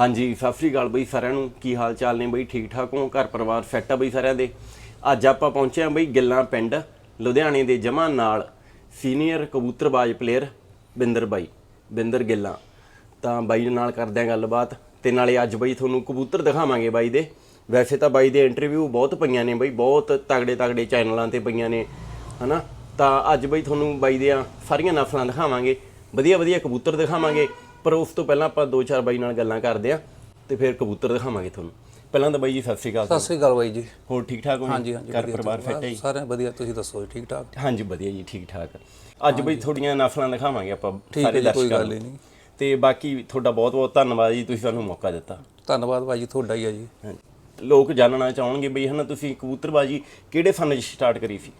ਹਾਂਜੀ, ਸਤਿ ਸ੍ਰੀ ਅਕਾਲ ਬਈ ਸਾਰਿਆਂ ਨੂੰ। ਕੀ ਹਾਲ ਚਾਲ ਨੇ ਬਈ? ਠੀਕ ਠਾਕ ਹੋ? ਘਰ ਪਰਿਵਾਰ ਸੈੱਟ ਆ ਬਈ ਸਾਰਿਆਂ ਦੇ? ਅੱਜ ਆਪਾਂ ਪਹੁੰਚੇ ਆ ਬਈ ਗਿੱਲਾਂ ਪਿੰਡ, ਲੁਧਿਆਣੇ ਦੇ ਜਮਾ ਨਾਲ ਸੀਨੀਅਰ ਕਬੂਤਰਬਾਜ਼ ਪਲੇਅਰ ਬਿੰਦਰ ਬਾਈ, ਬਿੰਦਰ ਗਿੱਲਾਂ। ਤਾਂ ਬਾਈ ਨਾਲ ਕਰਦੇ ਆ ਗੱਲਬਾਤ ਤੇ ਨਾਲੇ ਅੱਜ ਬਈ ਤੁਹਾਨੂੰ ਕਬੂਤਰ ਦਿਖਾਵਾਂਗੇ ਬਾਈ ਦੇ। ਵੈਸੇ ਤਾਂ ਬਾਈ ਦੇ ਇੰਟਰਵਿਊ ਬਹੁਤ ਪਈਆਂ ਨੇ ਬਈ, ਬਹੁਤ ਤਗੜੇ ਤਗੜੇ ਚੈਨਲਾਂ ਤੇ ਪਈਆਂ ਨੇ, ਹਨਾ? ਤਾਂ ਅੱਜ ਬਈ ਤੁਹਾਨੂੰ ਬਾਈ ਦੀਆਂ ਸਾਰੀਆਂ ਨਸਲਾਂ ਦਿਖਾਵਾਂਗੇ। ਵਧੀਆ ਵਧੀਆ ਕਬੂਤਰ ਦਿਖਾਵਾਂਗੇ। ਪਰ ਉਸ ਤੋਂ ਪਹਿਲਾਂ ਆਪਾਂ ਦੋ ਚਾਰ ਬਾਈ ਨਾਲ ਗੱਲਾਂ ਕਰਦੇ ਆ ਤੇ ਫਿਰ ਕਬੂਤਰ ਦਿਖਾਵਾਂਗੇ ਤੁਹਾਨੂੰ। ਪਹਿਲਾਂ ਤਾਂ ਬਾਈ ਜੀ ਸਤਿ ਸ੍ਰੀ ਅਕਾਲ ਸਤਿ ਸ੍ਰੀ ਅਕਾਲ ਬਾਈ ਜੀ। ਹੋਰ ਠੀਕ ਠਾਕ ਹੋ? ਹਾਂਜੀ ਹਾਂਜੀ ਘਰ ਵਧੀਆ, ਪਰਿਵਾਰ ਫਿੱਟ ਹੈ ਜੀ? ਸਾਰੇ ਵਧੀਆ ਤੁਸੀਂ ਦੱਸੋ ਜੀ ਠੀਕ ਠਾਕ? ਹਾਂਜੀ ਵਧੀਆ ਜੀ ਠੀਕ ਠਾਕ। ਅੱਜ ਬਈ ਥੋੜੀਆਂ ਨਸਲਾਂ ਦਿਖਾਵਾਂਗੇ ਆਪਾਂ ਠੀਕ ਹੈ ਸਾਰੇ ਜੀ, ਕੋਈ ਦਰਸ਼ਕਾਂ ਗੱਲ ਨੂੰ। ਨਹੀਂ। ਤੇ ਬਾਕੀ ਤੁਹਾਡਾ ਬਹੁਤ ਬਹੁਤ ਧੰਨਵਾਦ ਜੀ ਤੁਸੀਂ ਸਾਨੂੰ ਮੌਕਾ ਦਿੱਤਾ। ਧੰਨਵਾਦ ਬਾਈ ਜੀ ਤੁਹਾਡਾ ਹੀ ਆ ਜੀ। ਹਾਂਜੀ। ਲੋਕ ਜਾਣਨਾ ਚਾਹਣਗੇ ਬਈ ਹਨਾ ਤੁਸੀਂ ਕਬੂਤਰਬਾਜੀ ਕਿਹੜੇ ਫਨ 'ਚ ਸਟਾਰਟ ਕਰੀ ਸੀ?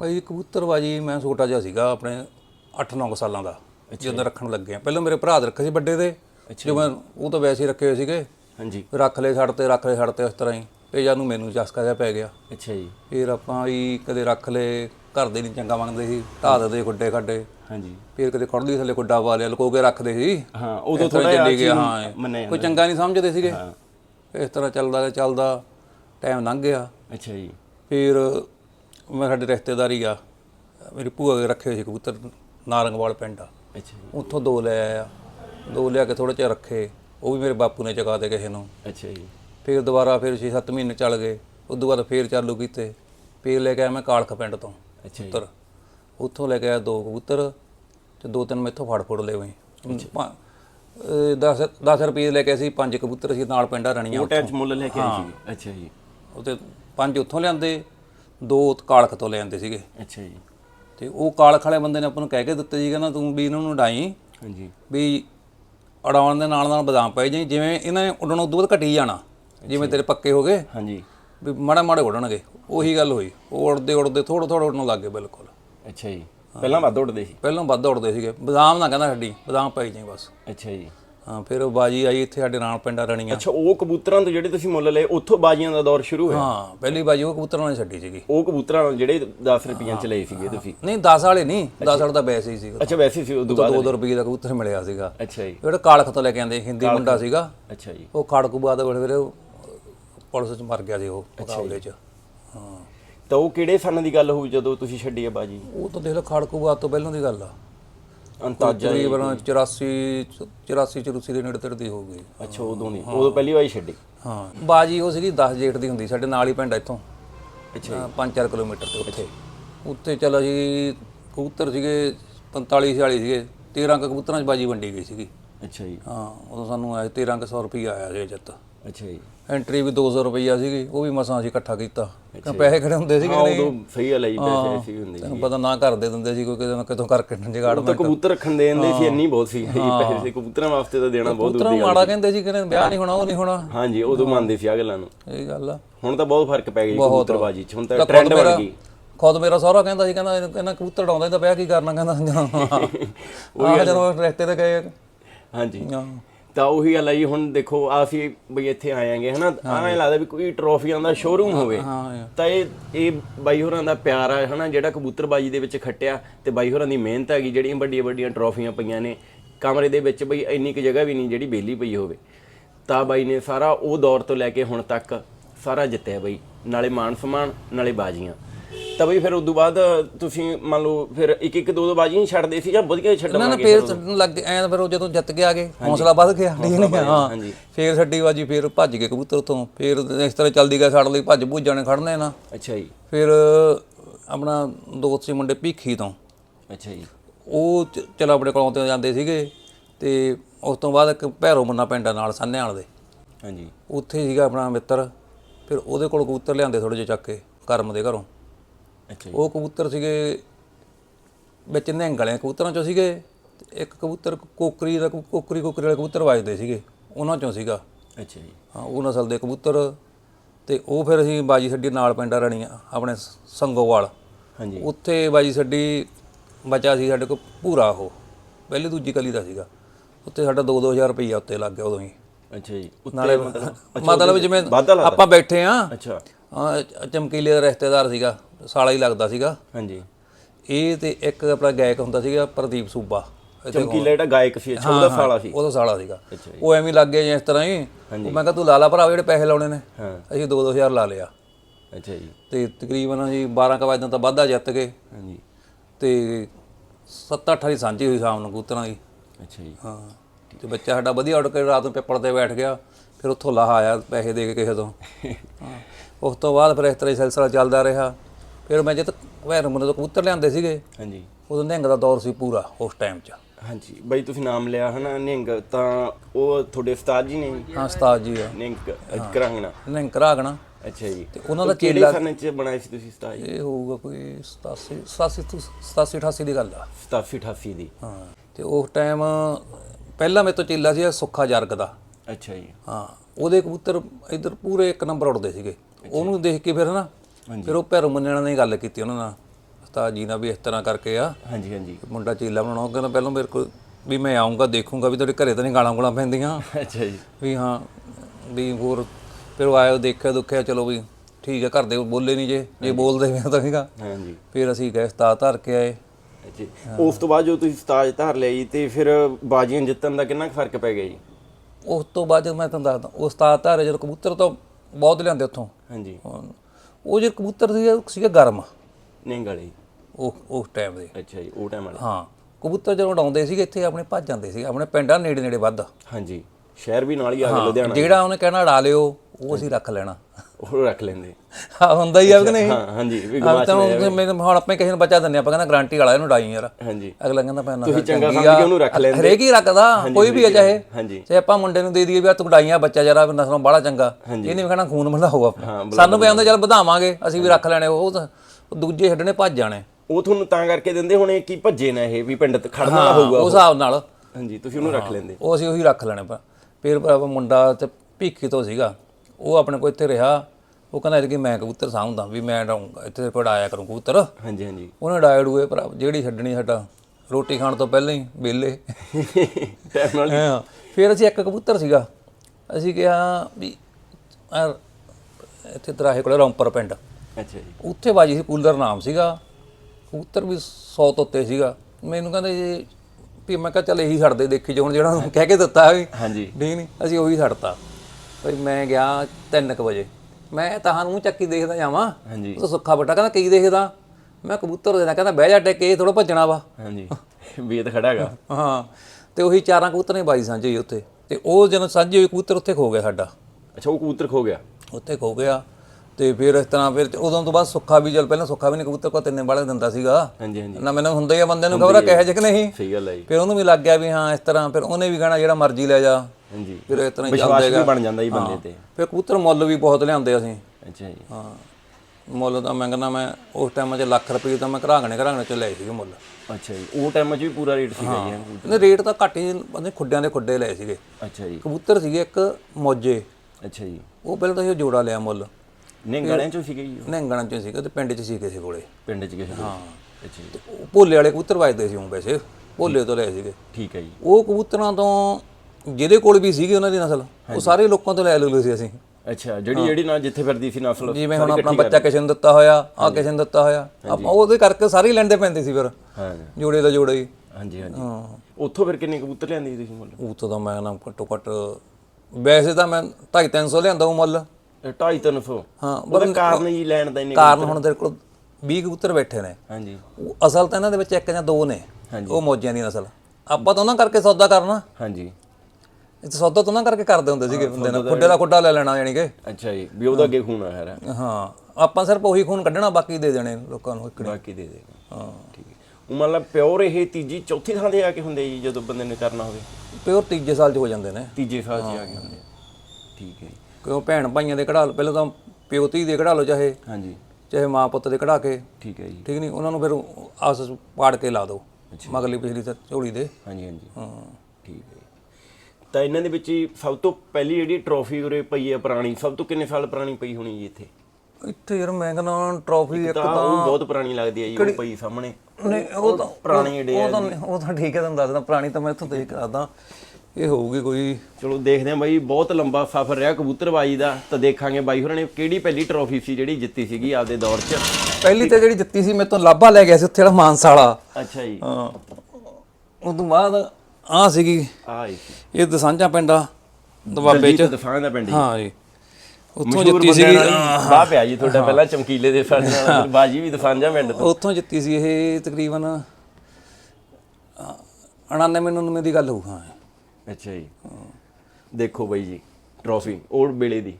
ਬਾਈ ਜੀ ਕਬੂਤਰਬਾਜੀ ਮੈਂ ਛੋਟਾ ਜਿਹਾ ਸੀਗਾ ਆਪਣੇ 8-9 ਸਾਲਾਂ ਦਾ। ਜਦੋਂ ਰੱਖਣ ਲੱਗੇ ਆ। ਪਹਿਲਾਂ ਮੇਰੇ ਭਰਾ ਦੇ ਰੱਖੇ ਸੀ ਵੱਡੇ ਦੇ ਜੋ ਮੈਂ ਉਹ ਤਾਂ ਵੈਸੇ ਹੀ ਰੱਖੇ ਹੋਏ ਸੀਗੇ। ਹਾਂਜੀ। ਰੱਖ ਲਏ ਛੱਡ ਤੇ ਰੱਖ ਲਏ ਛੱਡ ਤੇ ਇਸ ਤਰ੍ਹਾਂ ਹੀ। ਤੇ ਜਦ ਨੂੰ ਮੈਨੂੰ ਚਸਕਾ ਜਿਹਾ ਪੈ ਗਿਆ। ਅੱਛਾ ਜੀ। ਫਿਰ ਆਪਾਂ ਵੀ ਕਦੇ ਰੱਖ ਲਏ ਘਰ ਦੇ ਨਹੀਂ ਚੰਗਾ ਮੰਗਦੇ ਸੀ। ਢਾਹ ਦਿੰਦੇ ਖੁੱਡੇ ਖੱਡੇ। ਹਾਂਜੀ। ਫਿਰ ਕਦੇ ਖੜਦੀ ਥੱਲੇ ਖੁੱਡਾ ਪਾ ਲਿਆ ਲੁਕੋ ਕੇ ਰੱਖਦੇ ਸੀ। ਹਾਂ ਉਦੋਂ ਥੋੜਾ ਚੱਲੀ ਗਿਆ ਹਾਂ। ਕੋਈ ਚੰਗਾ ਨਹੀਂ ਸਮਝਦੇ ਸੀਗੇ। ਇਸ ਤਰ੍ਹਾਂ ਚੱਲਦਾ ਚੱਲਦਾ ਟਾਈਮ ਲੰਘ ਗਿਆ। ਅੱਛਾ ਜੀ। ਫਿਰ ਮੈਂ ਸਾਡੇ ਰਿਸ਼ਤੇਦਾਰੀ ਆ। ਮੇਰੀ ਭੂਆ ਦੇ ਰੱਖੇ ਹੋਏ ਸੀ ਕਬੂਤਰ ਨਾਰੰਗਵਾਲ ਪਿੰਡ ਆ। ਅੱਛਾ ਜੀ। ਉੱਥੋਂ ਦੋ ਲੈ ਆਇਆ। ਦੋ ਲਿਆ ਕੇ ਥੋੜੇ ਚਿਰ ਰੱਖੇ। ਉਹ ਵੀ ਮੇਰੇ ਬਾਪੂ ਨੇ ਚਗਾ ਦੇ ਕਿਸੇ ਨੂੰ। ਅੱਛਾ ਜੀ। ਫਿਰ ਦੁਬਾਰਾ ਫਿਰ 6-7 ਮਹੀਨੇ ਚੱਲ ਗਏ। ਤੋਂ ਬਾਅਦ ਫਿਰ ਚਾਲੂ ਕੀਤੇ। ਫਿਰ ਲੈ ਕੇ ਆਇਆ ਮੈਂ ਕਾਲਖ ਪਿੰਡ ਤੋਂ ਅੱਛਾ ਜੀ। ਕਬੂਤਰ ਉੱਥੋਂ ਲੈ ਕੇ ਆਇਆ ਦੋ ਕਬੂਤਰ ਤੇ ਦੋ ਤਿੰਨ ਮੈਥੋਂ ਫੜ ਫੜ ਲਏ ਹੋਏ 10 10 ਰੁਪਏ ਲੈ ਕੇ ਅਸੀਂ ਪੰਜ ਕਬੂਤਰ ਸੀ ਨਾਲ ਪਿੰਡਾਂ ਰਣੀਆਂ ਉਹ ਮੁੱਲ ਲੈ ਕੇ ਆਏ ਸੀ ਅੱਛਾ ਜੀ। ਉਹਤੇ ਪੰਜ ਉੱਥੋਂ ਲਿਆਂਦੇ ਦੋ ਕਾਲਖ ਤੋਂ ਲਿਆਂਦੇ ਸੀਗੇ। ਅੱਛਾ ਜੀ। ਤੇ ਉਹ ਕਾਲਖ ਵਾਲੇ ਬੰਦੇ ਨੇ ਆਪਾਂ ਨੂੰ ਕਹਿ ਕੇ ਦਿੱਤੇ ਸੀ ਕਹਿੰਦਾ ਤੂੰ ਵੀ ਇਹਨਾਂ ਨੂੰ ਉਡਾਈ ਹਾਂਜੀ। ਵੀ ਉਡਾਉਣ ਦੇ ਨਾਲ ਨਾਲ ਬਦਾਮ ਪਏ ਜਾਈ ਜਿਵੇਂ ਇਹਨਾਂ ਨੇ ਉੱਡਣ ਉਦੋਂ ਬਾਅਦ ਘਟੀ ਜਾਣਾ ਜਿਵੇਂ ਤੇਰੇ ਪੱਕੇ ਹੋ ਗਏ। ਹਾਂਜੀ। ਵੀ ਮਾੜੇ ਮਾੜੇ ਉੱਡਣਗੇ ਉਹੀ ਗੱਲ ਹੋਈ। ਉਹ ਉੜਦੇ ਉੜਦੇ ਥੋੜਾ ਥੋੜਾ ਉੱਡਣ ਲੱਗ ਬਿਲਕੁਲ। ਅੱਛਾ ਜੀ। ਪਹਿਲਾਂ ਵੱਧ ਉੱਡਦੇ ਸੀ। ਪਹਿਲਾਂ ਵੱਧ ਉੱਡਦੇ ਸੀਗੇ। ਬਦਾਮ ਨਾ ਕਹਿੰਦਾ ਛੱਡੀ ਬਦਾਮ ਪਈ ਜਾਈ ਬਸ। ਅੱਛਾ ਜੀ। ਹਾਂ ਫਿਰ ਉਹ ਬਾਜੀ ਆਈ ਇੱਥੇ ਸਾਡੇ ਨਾਲ ਪਿੰਡਾਂ ਰਣੀਆਂ। ਅੱਛਾ ਉਹ ਕਬੂਤਰਾਂ ਤੋਂ ਜਿਹੜੇ ਤੁਸੀਂ ਮੁੱਲ ਲਏ ਉੱਥੋਂ ਬਾਜੀਆਂ ਦਾ ਦੌਰ ਸ਼ੁਰੂ ਹੋਇਆ? ਹਾਂ ਪਹਿਲੀ ਬਾਜੀ ਉਹ ਕਬੂਤਰਾਂ ਨੇ ਛੱਡੀ ਸੀਗੀ। ਉਹ ਕਬੂਤਰਾਂ ਨਾਲ ਜਿਹੜੇ 10 ਰੁਪਈਆਂ ਚ ਲਏ ਸੀਗੇ ਤੁਸੀਂ? ਨਹੀਂ 10 ਵਾਲੇ ਨਹੀਂ 10 ਵਾਲੇ ਤਾਂ ਵੈਸੇ ਹੀ ਸੀ ਅੱਛਾ ਵੈਸੇ ਸੀ ਉਦੋਂ ਬਾਅਦ 2-2 ਰੁਪਏ ਦਾ ਕਬੂਤਰ ਮਿਲਿਆ ਸੀਗਾ। ਅੱਛਾ ਜੀ। ਜਿਹੜਾ ਕਾਲਖ ਤੋਂ ਲੈ ਕੇ ਆਂਦੇ ਹਿੰਦੀ ਮੁੰਡਾ ਸੀਗਾ। ਅੱਛਾ ਜੀ। ਉਹ ਖਾੜਕੂ ਬਾਦ ਵੇਲੇ ਵੇਲੇ ਉਹ ਪੁਲਿਸ ਚ ਮਰ ਗਿਆ ਸੀ ਉਹ ਮੁਕਾਬਲੇ ਚ। ਹਾਂ। ਤਾਂ ਉਹ ਕਿਹੜੇ ਫਨ ਦੀ ਗੱਲ ਹੋਊ ਜਦੋਂ ਤੁਸੀਂ ਛੱਡੀ ਆ ਬਾਜੀ? ਉਹ ਤਾਂ ਦੇਖ ਲਓ ਖਾੜਕੂ ਬਾਦ ਤੋਂ ਪਹਿਲਾਂ ਦੀ ਗੱਲ ਆ। ਅੰਤਾਜਾ ਤਕਰੀਬਨ 84 84 84 ਦੇ ਨੇੜੇ ਤੇੜੇ ਦੀ ਹੋ ਗਈ। ਅੱਛਾ ਉਦੋਂ ਦੀ ਉਦੋਂ ਪਹਿਲੀ ਵਾਰੀ ਛੱਡੀ? ਹਾਂ। ਬਾਜੀ ਉਹ ਸੀਗੀ 10 ਜੇਠ ਦੀ ਹੁੰਦੀ ਸਾਡੇ ਨਾਲ ਹੀ ਪਿੰਡ ਆ ਇੱਥੋਂ। ਅੱਛਾ 5-4 ਕਿਲੋਮੀਟਰ ਤੇ ਉੱਥੇ। ਉੱਥੇ ਚਲੋ ਜੀ ਕਬੂਤਰ ਸੀਗੇ 45 46 ਸੀਗੇ 13 ਕੁ ਕਬੂਤਰਾਂ 'ਚ ਬਾਜੀ ਵੰਡੀ ਗਈ ਸੀਗੀ। ਅੱਛਾ ਜੀ। ਹਾਂ ਉਦੋਂ ਸਾਨੂੰ ਆਇਆ 13 ਕੁ ਸੌ ਰੁਪਈਆ ਆਇਆ ਸੀ ਜਿੱਤ ਅੱਛਾ ਜੀ। ਐਂਟਰੀ ਵੀ 200 ਰੁਪਈਆ ਸੀਗੀ ਉਹ ਵੀ ਮਸਾਂ ਅਸੀਂ ਇਕੱਠਾ ਕੀਤਾ। ਕਿਉਂ ਪੈਸੇ ਖੜੇ ਹੁੰਦੇ ਸੀਗੇ ਹਾਂ ਨਹੀਂ? ਉਦੋਂ ਸਹੀ ਗੱਲ ਹੈ ਜੀ ਪੈਸੇ ਐਸੀ ਹੁੰਦੇ ਤੈਨੂੰ ਪਤਾ ਨਾ ਘਰ ਦੇ ਦਿੰਦੇ ਸੀ ਕੋਈ ਕਿਤੇ ਨਾ ਕਿਤੋਂ ਕਰਕੇ ਜਗਾੜ ਉਹ ਤਾਂ ਕਬੂਤਰ ਰੱਖਣ ਦੇ ਦਿੰਦੇ ਸੀ ਇੰਨੀ ਬਹੁਤ ਸੀ ਜੀ ਪੈਸੇ ਕਬੂਤਰਾਂ ਵਾਸਤੇ ਤਾਂ ਦੇਣਾ ਬਹੁਤ ਦੂਰ ਪੁੱਤਰਾ ਮਾੜਾ ਕਹਿੰਦੇ ਸੀ ਕਿ ਵਿਆਹ ਨਹੀਂ ਹੋਣਾ ਉਹ ਨਹੀਂ ਹੋਣਾ। ਹਾਂਜੀ ਉਦੋਂ ਮੰਨਦੇ ਸੀ ਆ ਗੱਲਾਂ ਨੂੰ। ਇਹ ਗੱਲ ਆ। ਹੁਣ ਤਾਂ ਬਹੁਤ ਫ਼ਰਕ ਪੈ ਗਿਆ ਜੀ ਕਬੂਤਰਬਾਜੀ ਚ ਹੁਣ ਤਾਂ ਟ੍ਰੈਂਡ ਬਣ ਗਈ। ਖੁਦ ਮੇਰਾ ਸਹੁਰਾ ਕਹਿੰਦਾ ਸੀ ਕਹਿੰਦਾ ਇਹਨੂੰ- ਕਬੂਤਰ ਡਾਉਂਦਾ ਇਹਦਾ ਵਿਆਹ ਕੀ ਕਰਨਾ ਕਹਿੰਦਾ ਆਹ ਜਦੋਂ ਰਿਸ਼ਤੇ ਤੇ ਗਏ। ਹਾਂਜੀ। ਤਾਂ ਉਹੀ ਗੱਲ ਹੈ ਜੀ ਹੁਣ ਦੇਖੋ ਅਸੀਂ ਬਈ ਇੱਥੇ ਆਏਾਂਗੇ ਹਨਾ ਐਂ ਲੱਗਦਾ ਵੀ ਕੋਈ ਟਰੋਫੀਆਂ ਦਾ ਸ਼ੋਰੂਮ ਹੋਵੇ। ਤਾਂ ਇਹ ਇਹ ਬਾਈ ਹੋਰਾਂ ਦਾ ਪਿਆਰ ਆ ਹਨਾ ਜਿਹੜਾ ਕਬੂਤਰਬਾਜੀ ਦੇ ਵਿੱਚ ਖੱਟਿਆ ਤੇ ਬਾਈ ਹੋਰਾਂ ਦੀ ਮਿਹਨਤ ਹੈਗੀ ਜਿਹੜੀਆਂ ਵੱਡੀਆਂ ਵੱਡੀਆਂ ਟਰੋਫੀਆਂ ਪਈਆਂ ਨੇ। ਕਮਰੇ ਦੇ ਵਿੱਚ ਬਈ ਇੰਨੀ ਕੁ ਜਗ੍ਹਾ ਵੀ ਨਹੀਂ ਜਿਹੜੀ ਬੇਲੀ ਪਈ ਹੋਵੇ। ਤਾਂ ਬਾਈ ਨੇ ਸਾਰਾ ਉਹ ਦੌਰ ਤੋਂ ਲੈ ਕੇ ਹੁਣ ਤੱਕ ਸਾਰਾ ਜਿੱਤਿਆ ਬਈ ਨਾਲੇ ਮਾਨ ਸਨਮਾਨ ਨਾਲੇ ਬਾਜੀਆਂ। ਤਾਂ ਬਈ ਫਿਰ ਉਦੋਂ ਬਾਅਦ ਤੁਸੀਂ ਮੰਨ ਲਓ ਫਿਰ ਇੱਕ ਇੱਕ ਦੋ ਦੋ ਬਾਜੀਆਂ ਹੀ ਛੱਡਦੇ ਸੀ ਜਾਂ ਵਧੀਆ ਛੱਡਣ ਨਾ ਨਾ ਲੱਗੇ ਫੇਰ ਛੱਡਣ ਲੱਗ ਗਏ। ਐਂ ਫਿਰ ਉਹ ਜਦੋਂ ਜਿੱਤ ਕੇ ਆ ਗਏ ਹੌਸਲਾ ਵੱਧ ਗਿਆ ਠੀਕ ਨਹੀਂ ਹਾਂ। ਹਾਂਜੀ। ਫੇਰ ਛੱਡੀ ਬਾਜੀ ਫੇਰ ਭੱਜ ਗਏ ਕਬੂਤਰ ਤੋਂ ਫੇਰ ਇਸ ਤਰ੍ਹਾਂ ਚੱਲਦੀ ਗਿਆ ਛੱਡ ਲਈ ਭੱਜ ਭੁੱਜ ਜਾਣੇ ਖੜਨੇ ਨਾ। ਅੱਛਾ ਜੀ। ਫਿਰ ਆਪਣਾ ਦੋਸਤ ਸੀ ਮੁੰਡੇ ਭੀਖੀ ਤੋਂ। ਅੱਛਾ ਜੀ। ਉਹ ਚ- ਚਲੋ ਆਪਣੇ ਕੋਲੋਂ ਤੇ ਜਾਂਦੇ ਸੀਗੇ ਤੇ ਉਸ ਤੋਂ ਬਾਅਦ ਇੱਕ ਭੈਰੋ ਮੁੰਨਾ ਪਿੰਡ ਨਾਲ ਸੰਨਿਆਲ ਦੇ। ਹਾਂਜੀ। ਉੱਥੇ ਸੀਗਾ ਆਪਣਾ ਮਿੱਤਰ। ਫਿਰ ਉਹਦੇ ਕੋਲ ਕਬੂਤਰ ਲਿਆਂਦੇ ਥੋੜੇ ਜਿਹੇ ਚੱਕ ਕੇ ਕਰਮ ਦੇ ਘਰੋਂ। ਉਹ ਕਬੂਤਰ ਸੀਗੇ ਵਿੱਚ ਨਿਹੰਗ ਵਾਲੇ ਕਬੂਤਰਾਂ ਚੋਂ ਸੀਗੇ ਤੇ ਇੱਕ ਕਬੂਤਰ ਕੋਕਰੀ ਦਾ ਕੋਕਰੀ ਕੋਕਰੀ ਵਾਲੇ ਕਬੂਤਰ ਵੱਜਦੇ ਸੀਗੇ ਉਹਨਾਂ ਚੋਂ ਸੀਗਾ। ਅੱਛਾ ਜੀ। ਹਾਂ ਉਹ ਨਸਲ ਦੇ ਕਬੂਤਰ ਤੇ ਉਹ ਫਿਰ ਅਸੀਂ ਬਾਜੀ ਛੱਡੀ ਨਾਲ ਪਿੰਡਾਂ ਰਣੀਆਂ ਆਪਣੇ ਸੰਗੋਵਾਲ। ਹਾਂਜੀ। ਉੱਥੇ ਬਾਜੀ ਛੱਡੀ ਬਚਾ ਸੀ ਸਾਡੇ ਕੋਲ ਪੂਰਾ ਉਹ ਪਹਿਲੀ ਦੂਜੀ ਕਲੀ ਦਾ ਸੀਗਾ। ਉੱਤੇ ਸਾਡਾ 2-2000 ਰੁਪਈਆ ਉੱਤੇ ਲੱਗ ਗਿਆ ਉਦੋਂ ਹੀ। ਅੱਛਾ ਜੀ ਨਾਲੇ ਮਤਲਬ ਜਿਵੇਂ ਆਪਾਂ ਬੈਠੇ ਆ ਅੱਛਾ। ਚਮਕੀਲੇ ਦਾ ਰਿਸ਼ਤੇਦਾਰ ਸੀਗਾ। ਸਾਲਾ ਹੀ ਲੱਗਦਾ ਸੀਗਾ। ਹਾਂਜੀ। ਇਹ ਤੇ ਇੱਕ ਆਪਣਾ ਗਾਇਕ ਹੁੰਦਾ ਸੀਗਾ ਪ੍ਰਦੀਪ ਸੂਬਾ। ਚਮਕੀਲਾ ਜਿਹੜਾ ਗਾਇਕ ਸੀ ਅੱਛਾ ਉਹਦਾ ਸਾਲਾ ਸੀ। ਉਹਦਾ ਸਾਲਾ ਸੀਗਾ। ਉਹ ਐਵੇਂ ਲੱਗ ਗਿਆ ਇਸ ਤਰ੍ਹਾਂ ਹੀ। ਮੈਂ ਕਿਹਾ ਤੂੰ ਲਾ ਲਾ ਭਰਾ ਜਿਹੜੇ ਪੈਸੇ ਲਾਉਣੇ ਨੇ। ਅਸੀਂ 2-2000 ਲਾ ਲਿਆ। ਅੱਛਾ ਜੀ। ਤੇ ਤਕਰੀਬਨ ਜੀ 12 ਕੁ ਵਜੇ ਤਾਂ ਵਾਧਾ ਜਿੱਤ ਗਏ। ਹਾਂਜੀ। ਤੇ 7-8 ਦੀ ਸਾਂਝੀ ਹੋਈ ਸ਼ਾਮ ਨੂੰ ਕਬੂਤਰਾਂ ਦੀ। ਅੱਛਾ ਜੀ। ਹਾਂ। ਤੇ ਬੱਚਾ ਸਾਡਾ ਵਧੀਆ ਉੱਡ ਕੇ ਰਾਤ ਨੂੰ ਪੇਪਰ ਤੇ ਬੈਠ ਗਿਆ। ਫਿਰ ਉੱਥੋਂ ਲਾਹ ਆਇਆ ਪੈਸੇ ਦੇ ਕੇ ਕਿਸੇ ਤੋਂ। ਉਸ ਤੋਂ ਬਾਅਦ ਫਿਰ ਇਸ ਤਰ੍ਹਾਂ ਹੀ ਸਿਲਸਿਲਾ ਚੱਲਦਾ ਰਿਹਾ। ਫਿਰ ਮੈਂ ਜਦ ਵੈਰ ਮੁੰਡੇ ਤੋਂ ਕਬੂਤਰ ਲਿਆਂਦੇ ਸੀਗੇ। ਹਾਂਜੀ। ਉਦੋਂ ਨਿਹੰਗ ਦਾ ਦੌਰ ਸੀ ਪੂਰਾ ਉਸ ਟਾਈਮ 'ਚ। ਹਾਂਜੀ। ਬਾਈ ਤੁਸੀਂ ਨਾਮ ਲਿਆ ਹਨਾ ਨਿੰਗ ਤਾਂ ਉਹ ਤੁਹਾਡੇ ਉਸਤਾਦ ਜੀ ਨੇ? ਹਾਂ ਉਸਤਾਦ ਜੀ ਆ। ਨਿੰਗ ਕਰਾਂਗਣਾ ਨਿਹੰਗ ਘਰਾਗਣਾ। ਅੱਛਾ ਜੀ। ਤੇ ਉਹਨਾਂ ਦਾ ਕਿਹੜੇ ਚੇਲਾ ਸਨ ਚ ਬਣਾਏ ਸੀ ਤੁਸੀਂ ਉਸਤਾਦ ਜੀ? ਇਹ ਹੋਊਗਾ ਕੋਈ 87 87 ਤੋਂ 87 88 ਦੀ ਗੱਲ ਆ। 87 88 ਦੀ। ਹਾਂ। ਤੇ ਉਸ ਟਾਈਮ ਪਹਿਲਾਂ ਮੇਰੇ ਤੋਂ ਚੇਲਾ ਸੀ ਸੁੱਖਾ ਜਰਗ ਦਾ। ਅੱਛਾ ਜੀ। ਹਾਂ। ਉਹਦੇ ਕਬੂਤਰ ਇਧਰ ਪੂਰੇ ਇੱਕ ਨੰਬਰ ਉੱਡਦੇ ਸੀਗੇ। ਉਹਨੂੰ ਦੇਖ ਕੇ ਫਿਰ ਨਾ ਫਿਰ ਉਹ ਭੈਰੋ ਮੰਨਣਾ ਨੇ ਗੱਲ ਕੀਤੀ ਉਹਨਾਂ ਨਾਲ ਉਸਤਾਦ ਜੀ ਨਾਲ ਵੀ ਇਸ ਤਰ੍ਹਾਂ ਕਰਕੇ ਆ। ਹਾਂਜੀ ਹਾਂਜੀ। ਮੁੰਡਾ ਚੇਲਾ ਬਣਾਉਣਾ ਉਹ ਕਹਿੰਦਾ ਪਹਿਲਾਂ ਮੇਰੇ ਕੋਲ ਵੀ ਮੈਂ ਆਉਂਗਾ ਦੇਖੂੰਗਾ ਵੀ ਤੁਹਾਡੇ ਘਰੇ ਤਾਂ ਨਹੀਂ ਗਾਲਾਂ ਗੁਲਾਂ ਪੈਂਦੀਆਂ। ਅੱਛਾ ਜੀ। ਵੀ ਹਾਂ ਵੀ ਹੋਰ ਫਿਰ ਉਹ ਉਹ ਦੇਖਿਆ ਦੁੱਖਿਆ ਚਲੋ ਵੀ ਠੀਕ ਹੈ ਘਰ ਦੇ ਬੋਲੇ ਨਹੀਂ ਜੇ ਜੇ ਬੋਲਦੇ ਵੀ ਤਾਂ ਸੀਗਾ। ਹਾਂਜੀ। ਫਿਰ ਅਸੀਂ ਗਏ ਉਸਤਾਦ ਧਰ ਕੇ ਆਏ। ਅੱਛਾ ਜੀ। ਉਸ ਤੋਂ ਬਾਅਦ ਜੋ ਤੁਸੀਂ ਉਸਤਾਦ ਧਾਰ ਲਿਆ ਜੀ ਤੇ ਫਿਰ ਬਾਜੀਆਂ ਜਿੱਤਣ ਦਾ ਕਿੰਨਾ ਫ਼ਰਕ ਪੈ ਗਿਆ ਜੀ? ਉਸ ਤੋਂ ਬਾਅਦ ਮੈਂ ਤੁਹਾਨੂੰ ਦੱਸਦਾ ਉਸਤਾਦ ਧਾਰੇ ਜਦੋਂ ਕਬੂਤਰ ਤੋਂ ਬਹੁਤ ਲਿਆਂਦੇ ਉੱਥੋਂ। ਹਾਂਜੀ। ਉਹ ਜਿਹੜੇ ਕਬੂਤਰ ਸੀਗੇ ਸੀਗੇ ਗਰਮ। ਵਾਲੇ ਜੀ। ਉਹ ਉਸ ਟਾਈਮ ਦੇ। ਅੱਛਾ ਜੀ ਉਹ ਟਾਈਮ ਵਾਲੇ। ਹਾਂ ਕਬੂਤਰ ਜਦੋਂ ਉਡਾਉਂਦੇ ਸੀਗੇ ਇੱਥੇ ਆਪਣੇ ਭੱਜ ਜਾਂਦੇ ਸੀ ਆਪਣੇ ਪਿੰਡਾਂ ਨੇੜੇ ਨੇੜੇ ਵੱਧ। ਹਾਂਜੀ ਸ਼ਹਿਰ ਵੀ ਨਾਲ ਹੀ ਆ ਗਿਆ ਲੁਧਿਆਣਾ ਜਿਹੜਾ ਉਹਨੇ ਕਹਿਣਾ ਉਡਾ ਲਿਓ ਉਹ ਅਸੀਂ ਰੱਖ ਲੈਣਾ। ਉਹ ਰੱਖ ਲੈਂਦੇ। ਹਾਂ ਹੁੰਦਾ ਹੀ ਆ ਕਿ ਨਹੀਂ। ਹਾਂ ਹਾਂਜੀ ਵੀ ਗਵਾਚ ਤਾਂ ਮੈਨੂੰ ਹੁਣ ਆਪਣੇ ਕਿਸੇ ਨੂੰ ਬੱਚਾ ਦਿੰਦੇ ਆਪਾਂ ਕਹਿੰਦਾ ਗਾਰੰਟੀ ਵਾਲਾ ਇਹਨੂੰ ਉਡਾਈ ਯਾਰ। ਹਾਂਜੀ। ਅਗਲਾ ਕਹਿੰਦਾ ਪੈਣਾ ਤੁਸੀਂ ਚੰਗਾ ਸਮਝ ਕੇ ਉਹਨੂੰ ਰੱਖ ਲੈਂਦੇ। ਹਰੇਕ ਹੀ ਰੱਖਦਾ ਕੋਈ ਵੀ ਹੈ ਚਾਹੇ। ਹਾਂਜੀ। ਚਾਹੇ ਆਪਾਂ ਮੁੰਡੇ ਨੂੰ ਦੇ ਦਈਏ ਵੀ ਆ ਤੂੰ ਉਡਾਈਆਂ ਬੱਚਾ ਜਰਾ ਨਸਲੋਂ ਬੜਾ ਚੰਗਾ। ਇਹਨੇ ਵੀ ਕਹਿਣਾ ਖੂਨ ਮਲਾਓ ਆਪਣਾ। ਸਾਨੂੰ ਵੀ ਆਉਂਦਾ ਚੱਲ ਵਧਾਵਾਂਗੇ ਅਸੀਂ ਵੀ ਰੱਖ ਲੈਣੇ ਉਹ ਤਾਂ ਉਹ ਦੂਜੇ ਛੱਡਣੇ ਭੱਜ ਜਾਣੇ। ਉਹ ਤੁਹਾਨੂੰ ਤਾਂ ਕਰਕੇ ਦਿੰਦੇ ਹੋਣੇ ਕਿ ਭੱਜੇ ਨਾ ਇਹ ਵੀ ਪਿੰਡ ਤੇ ਖੜਨਾ ਨਾ ਹੋਊਗਾ ਉਸ ਹਿਸਾਬ ਨਾਲ। ਹਾਂਜੀ ਤੁਸੀਂ ਉਹਨੂੰ ਰੱਖ ਲੈਂਦੇ। ਉਹ ਅਸੀਂ ਉਹੀ ਰੱਖ ਲੈਣੇ ਪਰ ਫਿਰ ਮੁੰਡਾ ਤੇ ਭੀਖੀ ਤੋਂ ਸੀਗਾ। ਉਹ ਆਪਣੇ ਕੋਲ ਇੱਥੇ ਰਿਹਾ ਉਹ ਕਹਿੰਦਾ ਕਿ ਮੈਂ ਕਬੂਤਰ ਸਾਂਭਦਾ ਵੀ ਮੈਂ ਡਾਉਂਗਾ ਇੱਥੇ ਕੋਲ ਆਇਆ ਕਰੂੰ ਕਬੂਤਰ। ਹਾਂਜੀ ਹਾਂਜੀ। ਉਹਨੇ ਡਾਇਡ ਹੋਏ ਭਰਾ ਜਿਹੜੀ ਛੱਡਣੀ ਸਾਡਾ ਰੋਟੀ ਖਾਣ ਤੋਂ ਪਹਿਲਾਂ ਹੀ ਟਾਈਮ ਨਾਲ ਹਾਂ ਫਿਰ ਅਸੀਂ ਇੱਕ ਕਬੂਤਰ ਸੀਗਾ ਅਸੀਂ ਕਿਹਾ ਵੀ ਇੱਥੇ ਦਰਾਹੇ ਕੋਲੇ ਰੌਂਪਰ ਪਿੰਡ। ਅੱਛਾ ਜੀ। ਉੱਥੇ ਬਾਜੀ ਸੀ ਕੂਲਰ ਨਾਮ ਸੀਗਾ ਕਬੂਤਰ ਵੀ 100 ਤੋਂ ਉੱਤੇ ਸੀਗਾ। ਮੈਨੂੰ ਕਹਿੰਦੇ ਜੀ ਵੀ ਮੈਂ ਕਿਹਾ ਚੱਲ ਇਹੀ ਛੱਡ ਦੇ ਦੇਖੀ ਜੋ ਹੁਣ ਜਿਹੜਾ ਕਹਿ ਕੇ ਦਿੱਤਾ ਵੀ ਹਾਂਜੀ। ਨਹੀਂ ਨਹੀਂ ਅਸੀਂ ਉਹੀ ਛੱਡਤਾ। ਬਈ ਮੈਂ ਗਿਆ 3:00 ਵਜੇ। ਮੈਂ ਤਾਂ ਨੂੰ ਚੱਕੀ ਦੇਖਦਾ ਜਾਵਾਂ। ਹਾਂਜੀ। ਉਹ ਸੁੱਖਾ ਬੱਟਾ ਕਹਿੰਦਾ ਕੀ ਦੇਖਦਾ? ਮੈਂ ਕਬੂਤਰ ਦੇਣਾ ਕਹਿੰਦਾ ਬਹਿ ਜਾ ਟੇਕੇ ਥੋੜਾ ਭੱਜਣਾ ਵਾ। ਹਾਂਜੀ। ਵੀ ਇਹ ਤਾਂ ਖੜਾ ਹੈਗਾ। ਹਾਂ। ਤੇ ਉਹੀ ਚਾਰਾਂ ਕਬੂਤਰ ਨੇ ਬਾਈ ਸਾਂਝੇ ਉੱਥੇ। ਤੇ ਉਹ ਜਦੋਂ ਸਾਂਝੇ ਹੋਏ ਕਬੂਤਰ ਉੱਥੇ ਖੋ ਗਿਆ ਸਾਡਾ। ਅੱਛਾ ਉਹ ਕਬੂਤਰ ਖੋ ਗਿਆ? ਉੱਥੇ ਖੋ ਗਿਆ। ਤੇ ਫਿਰ ਇਸ ਤਰ੍ਹਾਂ ਫਿਰ ਉਦੋਂ ਤੋਂ ਬਾਅਦ ਸੁੱਖਾ ਵੀ ਜਲ ਪਹਿਲਾਂ ਸੁੱਖਾ ਵੀ ਨਹੀਂ ਕਬੂਤਰ ਕੋ ਤਿੰਨੇ ਵਾਲੇ ਦਿੰਦਾ ਸੀਗਾ। ਹਾਂਜੀ ਹਾਂਜੀ। ਨਾ ਮੈਨੂੰ ਹੁੰਦਾ ਹੀ ਆ ਬੰਦੇ ਨੂੰ ਖਬਰ ਆ। ਕਹੇ ਜਿਕ ਨਹੀਂ? ਸਹੀ ਗੱਲ ਹੈ ਜੀ। ਫਿਰ ਉਹਨੂੰ ਵੀ ਲੱਗ ਗਿਆ ਵੀ ਹਾਂ ਇਸ ਤਰ੍ਹਾਂ ਫਿਰ ਉਹਨੇ ਵੀ ਕਹਣਾ ਜਿਹੜਾ ਮਰਜ਼ੀ ਲੈ ਜਾ। ਹਾਂਜੀ। ਫਿਰ ਇਸ ਤਰ੍ਹਾਂ ਹੀ ਵਿਸ਼ਵਾਸ ਵੀ ਬਣ ਜਾਂਦਾ ਜੀ ਬੰਦੇ ਤੇ। ਫਿਰ ਕਬੂਤਰ ਮੁੱਲ ਵੀ ਬਹੁਤ ਲਿਆਂਦੇ ਅਸੀਂ। ਅੱਛਾ ਜੀ। ਹਾਂ। ਮੁੱਲ ਤਾਂ ਮੈਂ ਕਹਿੰਦਾ ਮੈਂ ਉਸ ਟਾਈਮ 'ਚ ਲੱਖ ਰੁਪਏ ਤਾਂ ਮੈਂ ਘਰਾਂਗਣੇ ਘਰਾਂਗਣੇ ਚ ਲਏ ਸੀਗੇ ਮੁੱਲ। ਅੱਛਾ ਜੀ। ਉਹ ਟਾਈਮ 'ਚ ਵੀ ਪੂਰਾ ਰੇਟ ਸੀਗਾ ਜੀ ਇਹਦੇ ਰੇਟ ਤਾਂ ਘੱਟ ਹੀ ਬੰਦੇ ਖੁੱਡਿਆਂ ਦੇ ਖੁੱਡੇ ਲਏ ਸੀਗੇ। ਅੱਛਾ ਜੀ। ਕਬੂਤਰ ਸੀਗੇ ਇੱਕ ਮੋਜੇ। ਅੱਛਾ ਜੀ। ਉਹ ਪਹਿਲਾਂ ਤਾਂ ਇਹ ਜੋੜਾ ਲਿਆ ਮੁੱਲ। ਨਿੰਗ ਵਾਲਿਆਂ 'ਚੋਂ ਸੀਗੇ ਜੀ ਉਹ? ਨਿਹੰਗਣਾ ਚ ਸੀਗਾ ਤੇ ਪਿੰਡ 'ਚ ਸੀ ਕਿਸੇ ਕੋਲੇ। ਪਿੰਡ 'ਚ ਕਿਸੇ ਹਾਂ। ਅੱਛਾ ਜੀ। ਉਹ ਭੋਲੇ ਵਾਲੇ ਕਬੂਤਰ ਵੱਜਦੇ ਸੀ ਉਹ ਵੈਸੇ ਭੋਲੇ ਤੋਂ ਲਏ ਸੀਗੇ। ਠੀਕ ਹੈ ਜੀ। ਉਹ ਕਬੂਤਰਾਂ ਤੋਂ ਜਿਹਦੇ ਕੋਲ ਵੀ ਸੀਗੀ ਉਹਨਾਂ ਦੀ ਨਸਲ ਉਹ ਸਾਰੇ ਲੋਕਾਂ ਤੋਂ ਲੈ ਲਏ ਸੀ ਅਸੀਂ। ਅੱਛਾ ਜਿਹੜੀ ਜਿਹੜੀ ਨਾਲ ਜਿੱਥੇ ਫਿਰਦੀ ਸੀ ਨਸਲ ਜਿਵੇਂ ਹੁਣ ਆਪਣਾ ਬੱਚਾ ਕਿਸੇ ਨੂੰ ਦਿੱਤਾ ਹੋਇਆ ਆ ਕਿਸੇ ਨੂੰ ਦਿੱਤਾ ਹੋਇਆ ਆਪਾਂ ਉਹਦੇ ਕਰਕੇ ਸਾਰੇ ਹੀ ਲੈਂਦੇ ਪੈਂਦੇ ਸੀ ਫਿਰ। ਹਾਂ ਜੋੜੇ ਦਾ ਜੋੜਾ ਹੀ। ਹਾਂਜੀ ਹਾਂਜੀ। ਹਾਂ। ਉੱਥੋਂ ਫਿਰ ਕਿੰਨੇ ਕਬੂਤਰ ਲਿਆਂਦੇ ਸੀ ਤੁਸੀਂ ਮੁੱਲ? ਉਹ ਤੋਂ ਤਾਂ ਮੈਂ ਨਾ ਘੱਟੋ ਘੱਟ ਵੈਸੇ ਤਾਂ ਮੈਂ 2.5 300 ਲਿਆਂਦਾ ਉਹ ਮੁੱਲ। 2.5 300 ਹਾਂ ਉਹਦਾ ਕਾਰਨ ਜੀ ਲੈਣ ਦਾ ਇੰਨੇ ਕਾਰਨ ਹੁਣ ਤੇਰੇ ਕੋਲ 20 ਕਬੂਤਰ ਬੈਠੇ ਨੇ। ਹਾਂਜੀ। ਉਹ ਅਸਲ ਤਾਂ ਇਹਨਾਂ ਦੇ ਵਿੱਚ ਇੱਕ ਜਾਂ ਦੋ ਨੇ। ਉਹ ਮੌਜਾਂ ਦੀ ਨਸਲ। ਆਪਾਂ ਤਾਂ ਉਹਨਾਂ ਕਰਕੇ ਸੌਦਾ ਕਰਨਾ। ਹਾਂਜੀ। ਇਹ ਤਾਂ ਸੌਦਾ ਤਾਂ ਉਹਨਾਂ ਕਰਕੇ ਕਰਦੇ ਹੁੰਦੇ ਸੀਗੇ ਬੰਦੇ ਨਾਲ। ਖੁੱਡੇ ਦਾ ਖੁੱਡਾ ਲੈ ਲੈਣਾ ਯਾਨੀ ਕਿ। ਅੱਛਾ ਜੀ ਵੀ ਉਹਦਾ ਅੱਗੇ ਖੂਨ ਆ ਹੈ ਹਾਂ ਆਪਾਂ ਸਿਰਫ ਉਹੀ ਖੂਨ ਕੱਢਣਾ ਬਾਕੀ ਦੇ ਦੇਣੇ ਲੋਕਾਂ ਨੂੰ ਇੱਕ ਬਾਕੀ ਦੇ ਦੇਗਾ ਹਾਂ। ਠੀਕ ਹੈ। ਉਹ ਮਤਲਬ ਪਿਓਰ ਇਹ ਤੀਜੀ ਚੌਥੀ ਥਾਂ ਤੇ ਆ ਕੇ ਹੁੰਦੇ ਜੀ ਜਦੋਂ ਬੰਦੇ ਨੇ ਕਰਨਾ ਹੋਵੇ। ਪਿਓਰ ਤੀਜੇ ਸਾਲ 'ਚ ਹੋ ਜਾਂਦੇ ਨੇ। ਤੀਜੇ ਸਾਲ 'ਚ ਆ ਕੇ ਹੁੰਦੇ ਠੀਕ ਹੈ ਕਿਉਂ ਭੈਣ ਭਾਈਆਂ ਦੇ ਕਢਾ ਲਓ ਪਹਿਲਾਂ ਤਾਂ ਪਿਓ ਧੀ ਦੇ ਕਢਾ ਲਓ ਚਾਹੇ। ਹਾਂਜੀ। ਚਾਹੇ ਮਾਂ ਪੁੱਤ ਦੇ ਕਢਾ ਕੇ। ਠੀਕ ਹੈ ਜੀ। ਠੀਕ ਨਹੀਂ? ਉਹਨਾਂ ਨੂੰ ਫਿਰ ਆਸ ਪਾੜ ਕੇ ਲਾ ਦਿਓ। ਮਗਲੀ ਪਿਛਲੀ ਤੇ ਝੋਲੀ ਦੇ। ਹਾਂਜੀ ਹਾਂਜੀ। ਹਾਂ। ਠੀਕ ਹੈ। ਤਾਂ ਇਹਨਾਂ ਦੇ ਵਿੱਚ ਹੀ ਸਭ ਤੋਂ ਪਹਿਲੀ ਜਿਹੜੀ ਟਰੋਫੀ ਉਰੇ ਪਈ ਹੈ ਪੁਰਾਣੀ ਸਭ ਤੋਂ ਕਿੰਨੇ ਸਾਲ ਪੁਰਾਣੀ ਪਈ ਹੋਣੀ ਜੀ ਇੱਥੇ? ਇੱਥੇ ਯਾਰ ਮੈਂ ਕਹਿੰਦਾ ਟਰੋਫੀ ਇੱਕ ਤਾਂ ਉਹ ਬਹੁਤ ਪੁਰਾਣੀ ਲੱਗਦੀ ਹੈ ਜੀ ਉਹ ਪਈ ਸਾਹਮਣੇ। ਨਹੀਂ ਉਹ ਤਾਂ ਪੁਰਾਣੀ ਏਡੇ ਉਹ ਤਾਂ ਉਹ ਤਾਂ ਠੀਕ ਹੈ ਤੁਹਾਨੂੰ ਦੱਸਦਾ ਪੁਰਾਣੀ ਤਾਂ ਮੈਂ ਇੱਥੋਂ ਦੇਖ ਆਦਾ ਇਹ ਹੋਊਗੀ ਕੋਈ। ਚਲੋ ਦੇਖਦੇ ਹਾਂ ਬਾਈ ਬਹੁਤ ਲੰਬਾ ਸਫ਼ਰ ਰਿਹਾ ਕਬੂਤਰਬਾਜੀ ਦਾ ਤਾਂ ਦੇਖਾਂਗੇ ਬਾਈ ਹੋਰਾਂ ਨੇ ਕਿਹੜੀ ਪਹਿਲੀ ਟਰੋਫੀ ਸੀ ਜਿਹੜੀ ਜਿੱਤੀ ਸੀਗੀ ਆਪਦੇ ਦੌਰ 'ਚ। ਪਹਿਲੀ ਤੇ ਜਿਹੜੀ ਜਿੱਤੀ ਸੀ ਮੇਰੇ ਤੋਂ ਲਾਭਾ ਲੈ ਗਿਆ ਸੀ ਉੱਥੇ ਜਿਹੜਾ ਮਾਨਸਾ ਵਾਲਾ ਅੱਛਾ ਜੀ। ਹਾਂ। ਉਸ ਤੋਂ ਬਾਅਦ ਆ ਸੀਗੀ ਆ ਇਹ ਦਸਾਂਝਾ ਪਿੰਡ ਆ ਦਬਾਬੇ ਚ। ਦਫਾਨ ਦਾ ਪਿੰਡ ਹਾਂ ਜੀ। ਉੱਥੋਂ ਜਿੱਤੀ ਸੀਗੀ ਬਾਹ ਪਿਆ ਜੀ ਤੁਹਾਡਾ ਪਹਿਲਾਂ ਚਮਕੀਲੇ ਦੇ ਫੜ ਨਾਲ ਬਾਜੀ ਵੀ ਦਫਾਨਜਾ ਪਿੰਡ ਤੋਂ। ਉੱਥੋਂ ਜਿੱਤੀ ਸੀ ਇਹ ਤਕਰੀਬਨ 99 99 ਦੀ ਗੱਲ ਹੋਊ ਹਾਂ। ਅੱਛਾ ਜੀ। ਦੇਖੋ ਬਾਈ ਜੀ ਟਰੋਫੀ ਉਹ ਵੇਲੇ ਦੀ।